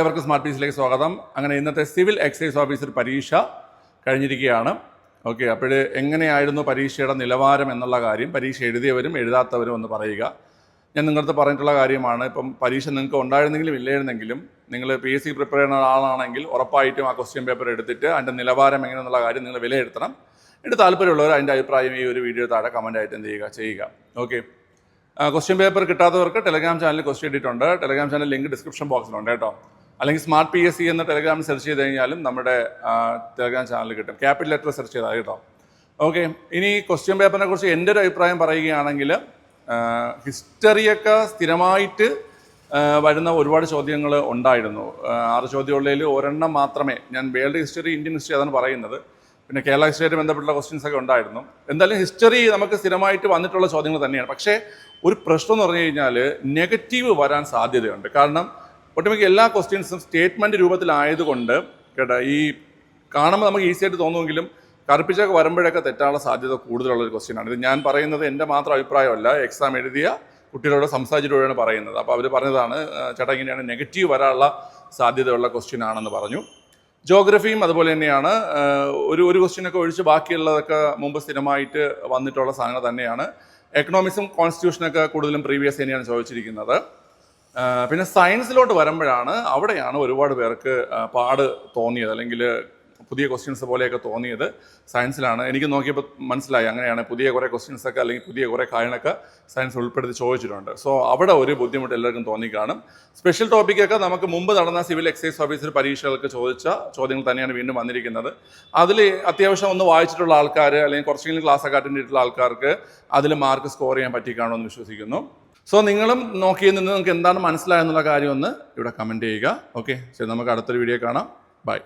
എല്ലാവർക്കും സ്മാർട്ട് പീസിലേക്ക് സ്വാഗതം. അങ്ങനെ ഇന്നത്തെ സിവിൽ എക്സൈസ് ഓഫീസർ പരീക്ഷ കഴിഞ്ഞിരിക്കുകയാണ്. ഓക്കെ അപ്പോൾ എങ്ങനെയായിരുന്നു പരീക്ഷയുടെ നിലവാരം എന്നുള്ള കാര്യം പരീക്ഷ എഴുതിയവരും എഴുതാത്തവരും ഒന്ന് പറയുക. ഞാൻ നിങ്ങളടുത്ത് പറഞ്ഞിട്ടുള്ള കാര്യമാണ് ഇപ്പം പരീക്ഷ നിങ്ങൾക്ക് ഉണ്ടായിരുന്നെങ്കിലും ഇല്ലായിരുന്നെങ്കിലും നിങ്ങൾ പി എസ് സി പ്രിപ്പയർ ചെയ്യുന്ന ആളാണെങ്കിൽ ഉറപ്പായിട്ടും ആ ക്വസ്റ്റ്യൻ പേപ്പർ എടുത്തിട്ട് അതിന്റെ നിലവാരം എങ്ങനെയെന്നുള്ള കാര്യം നിങ്ങൾ വിലയിരുത്തണം. എന്നിട്ട് താല്പര്യമുള്ളവർ അതിന്റെ അഭിപ്രായം ഈ ഒരു വീഡിയോ താഴെ കമന്റ് ആയിട്ട് എന്ത് ചെയ്യുക ചെയ്യുക. ഓക്കെ ക്വസ്റ്റ്യൻ പേപ്പർ കിട്ടാത്തവർക്ക് ടെലഗ്രാം ചാനലിൽ ക്വസ്റ്റ്യൻ ഇട്ടിട്ടുണ്ട്. ടെലഗ്രാം ചാനൽ ലിങ്ക് ഡിസ്ക്രിപ്ഷൻ ബോക്സിലുണ്ട് കേട്ടോ. അല്ലെങ്കിൽ സ്മാർട്ട് പി എസ് സി എന്ന ടെലഗ്രാം സെർച്ച് ചെയ്ത് കഴിഞ്ഞാലും നമ്മുടെ ടെലിഗ്രാം ചാനൽ കിട്ടും. ക്യാപിറ്റൽ ലെറ്റർ സെർച്ച് ചെയ്താൽ കേട്ടോ. ഓക്കെ ഇനി ക്വസ്റ്റ്യൻ പേപ്പറിനെ കുറിച്ച് എന്റെ ഒരു അഭിപ്രായം പറയുകയാണെങ്കിൽ ഹിസ്റ്ററിയൊക്കെ സ്ഥിരമായിട്ട് വരുന്ന ഒരുപാട് ചോദ്യങ്ങൾ ഉണ്ടായിരുന്നു. ആറ് ചോദ്യമുള്ളതിൽ ഒരെണ്ണം മാത്രമേ ഞാൻ വേൾഡ് ഹിസ്റ്ററി ഇന്ത്യൻ ഹിസ്റ്ററി അതാണ് പറയുന്നത്. പിന്നെ കേരള ഹിസ്റ്ററിയായിട്ട് ബന്ധപ്പെട്ടുള്ള ക്വസ്റ്റ്യൻസ് ഒക്കെ ഉണ്ടായിരുന്നു. എന്തായാലും ഹിസ്റ്ററി നമുക്ക് സ്ഥിരമായിട്ട് വന്നിട്ടുള്ള ചോദ്യങ്ങൾ തന്നെയാണ്. പക്ഷേ ഒരു പ്രശ്നം എന്ന് പറഞ്ഞു കഴിഞ്ഞാൽ നെഗറ്റീവ് വരാൻ സാധ്യതയുണ്ട്. കാരണം ഒട്ടുമിക്ക എല്ലാ ക്വസ്റ്റ്യൻസും സ്റ്റേറ്റ്മെന്റ് രൂപത്തിലായതുകൊണ്ട് കേട്ടോ ഈ കാണുമ്പോൾ നമുക്ക് ഈസി ആയിട്ട് തോന്നുമെങ്കിലും കറുപ്പിച്ചൊക്കെ വരുമ്പോഴൊക്കെ തെറ്റാനുള്ള സാധ്യത കൂടുതലുള്ള ഒരു ക്വസ്റ്റ്യൻ ആണ്. ഇത് ഞാൻ പറയുന്നത് എന്റെ മാത്രം അഭിപ്രായമല്ല. എക്സാം എഴുതിയ കുട്ടികളോട് സംസാരിച്ചിട്ടാണ് പറയുന്നത്. അപ്പോൾ അവർ പറഞ്ഞതാണ് ചേട്ടാ ഇങ്ങനെയാണ് നെഗറ്റീവ് വരാനുള്ള സാധ്യതയുള്ള ക്വസ്റ്റ്യൻ ആണെന്ന് പറഞ്ഞു. ജോഗ്രഫിയും അതുപോലെ തന്നെയാണ്. ഒരു ഒരു ക്വസ്റ്റ്യനൊക്കെ ഒഴിച്ച് ബാക്കിയുള്ളതൊക്കെ മുമ്പ് സ്ഥിരമായിട്ട് വന്നിട്ടുള്ള സാധനം തന്നെയാണ്. എക്കണോമിക്സും കോൺസ്റ്റിറ്റ്യൂഷനൊക്കെ കൂടുതലും പ്രീവിയസ് തന്നെയാണ് ചോദിച്ചിരിക്കുന്നത്. പിന്നെ സയൻസിലോട്ട് വരുമ്പോഴാണ് അവിടെയാണ് ഒരുപാട് പേർക്ക് പാട് തോന്നിയത്. അല്ലെങ്കിൽ പുതിയ ക്വസ്റ്റ്യൻസ് പോലെയൊക്കെ തോന്നിയത് സയൻസിലാണ് എനിക്ക് നോക്കിയപ്പോൾ മനസ്സിലായി അങ്ങനെയാണ് പുതിയ കുറേ ക്വസ്റ്റ്യൻസ് ഒക്കെ അല്ലെങ്കിൽ പുതിയ കുറേ കാര്യങ്ങളൊക്കെ സയൻസ് ഉൾപ്പെടുത്തി ചോദിച്ചിട്ടുണ്ട്. സോ അവിടെ ഒരു ബുദ്ധിമുട്ട് എല്ലാവർക്കും തോന്നി കാണും. സ്പെഷ്യൽ ടോപ്പിക്കൊക്കെ നമുക്ക് മുമ്പ് നടന്ന സിവിൽ എക്സൈസ് ഓഫീസർ പരീക്ഷകൾക്ക് ചോദിച്ച ചോദ്യങ്ങൾ തന്നെയാണ് വീണ്ടും വന്നിരിക്കുന്നത്. അതിൽ അത്യാവശ്യം ഒന്ന് വായിച്ചിട്ടുള്ള ആൾക്കാർ അല്ലെങ്കിൽ കുറച്ചെങ്കിലും ക്ലാസ് ഒക്കെ അറ്റൻഡ് ചെയ്തിട്ടുള്ള ആൾക്കാർക്ക് അതിൽ മാർക്ക് സ്കോർ ചെയ്യാൻ പറ്റിക്കാണോ എന്ന് വിശ്വസിക്കുന്നു. സോ നിങ്ങളും നോക്കിയിൽ നിന്ന് നിങ്ങൾക്ക് എന്താണ് മനസ്സിലായെന്നുള്ള കാര്യം ഒന്ന് ഇവിടെ കമന്റ് ചെയ്യുക. ഓക്കെ ശരി നമുക്ക് അടുത്തൊരു വീഡിയോ കാണാം. ബൈ